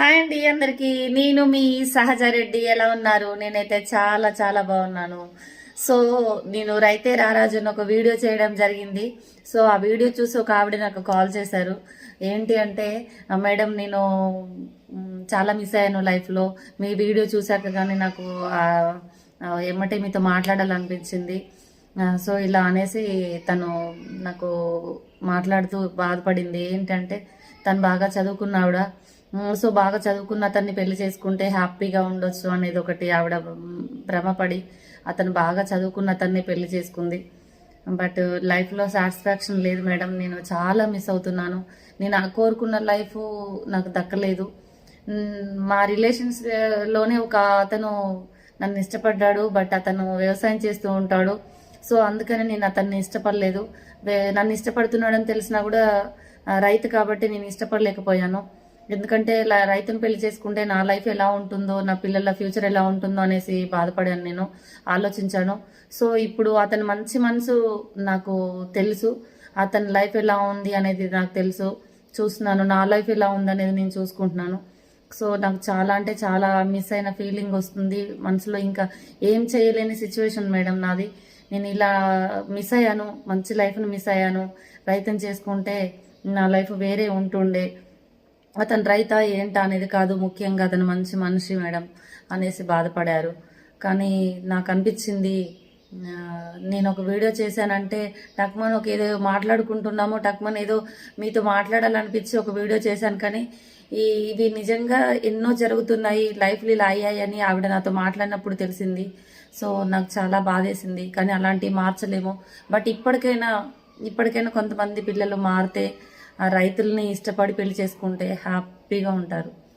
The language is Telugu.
హాయ్ అండి అందరికి. నేను మీ సహజరెడ్డి. ఎలా ఉన్నారు? నేనైతే చాలా చాలా బాగున్నాను. సో నేను రైతే రారాజు ఒక వీడియో చేయడం జరిగింది. సో ఆ వీడియో చూసి ఒక ఆవిడ నాకు కాల్ చేశారు. ఏంటి అంటే మేడం నేను చాలా మిస్ అయ్యాను లైఫ్లో మీ వీడియో చూశాక కానీ నాకు ఏమంటే ఎమ్మటే మీతో మాట్లాడాలనిపించింది. సో ఇలా అనేసి తను నాకు మాట్లాడుతూ బాధపడింది. ఏంటంటే తను బాగా చదువుకున్న సో బాగా చదువుకున్న అతన్ని పెళ్ళి చేసుకుంటే హ్యాపీగా ఉండొచ్చు అనేది ఒకటి ఆవిడ భ్రమపడి అతను బాగా చదువుకున్న అతన్ని పెళ్ళి చేసుకుంది. బట్ లైఫ్లో సాటిస్ఫాక్షన్ లేదు మేడం నేను చాలా మిస్ అవుతున్నాను. నేను ఆ కోరుకున్న లైఫ్ నాకు దక్కలేదు. మా రిలేషన్స్లోనే ఒక అతను నన్ను ఇష్టపడ్డాడు బట్ అతను వ్యవసాయం చేస్తూ ఉంటాడు. సో అందుకని నేను అతన్ని ఇష్టపడలేదు. నన్ను ఇష్టపడుతున్నాడని తెలిసినా కూడా రైతు కాబట్టి నేను ఇష్టపడలేకపోయాను. ఎందుకంటే ఇలా రైతును పెళ్ళి చేసుకుంటే నా లైఫ్ ఎలా ఉంటుందో నా పిల్లల ఫ్యూచర్ ఎలా ఉంటుందో అనేసి బాధపడాను నేను ఆలోచించాను. సో ఇప్పుడు అతని మంచి మనసు నాకు తెలుసు. అతని లైఫ్ ఎలా ఉంది అనేది నాకు తెలుసు. చూస్తున్నాను నా లైఫ్ ఎలా ఉంది అనేది నేను చూసుకుంటున్నాను. సో నాకు చాలా అంటే చాలా మిస్ అయిన ఫీలింగ్ వస్తుంది. మనసులో ఇంకా ఏం చేయలేని సిచ్యువేషన్ మేడం నాది. నేను ఇలా మిస్ అయ్యాను మంచి లైఫ్ని మిస్ అయ్యాను. రైతుని చేసుకుంటే నా లైఫ్ వేరే ఉంటుండే. అతను రైతా ఏంటా అనేది కాదు ముఖ్యంగా అతను మంచి మనిషి మేడం అనేసి బాధపడారు. కానీ నాకు అనిపించింది నేను ఒక వీడియో చేశానంటే టక్మన్ ఒక ఏదో మాట్లాడుకుంటున్నాము టక్మన్ ఏదో మీతో మాట్లాడాలనిపించి ఒక వీడియో చేశాను. కానీ ఈ ఇవి నిజంగా ఎన్నో జరుగుతున్నాయి లైఫ్లు ఇలా అయ్యాయని ఆవిడ నాతో మాట్లాడినప్పుడు తెలిసింది. సో నాకు చాలా బాధేసింది. కానీ అలాంటివి మార్చలేము. బట్ ఇప్పటికైనా ఇప్పటికైనా కొంతమంది పిల్లలు మారితే రైతుల్ని ఇష్టపడి పెళ్ళి చేసుకుంటే హ్యాపీగా ఉంటారు.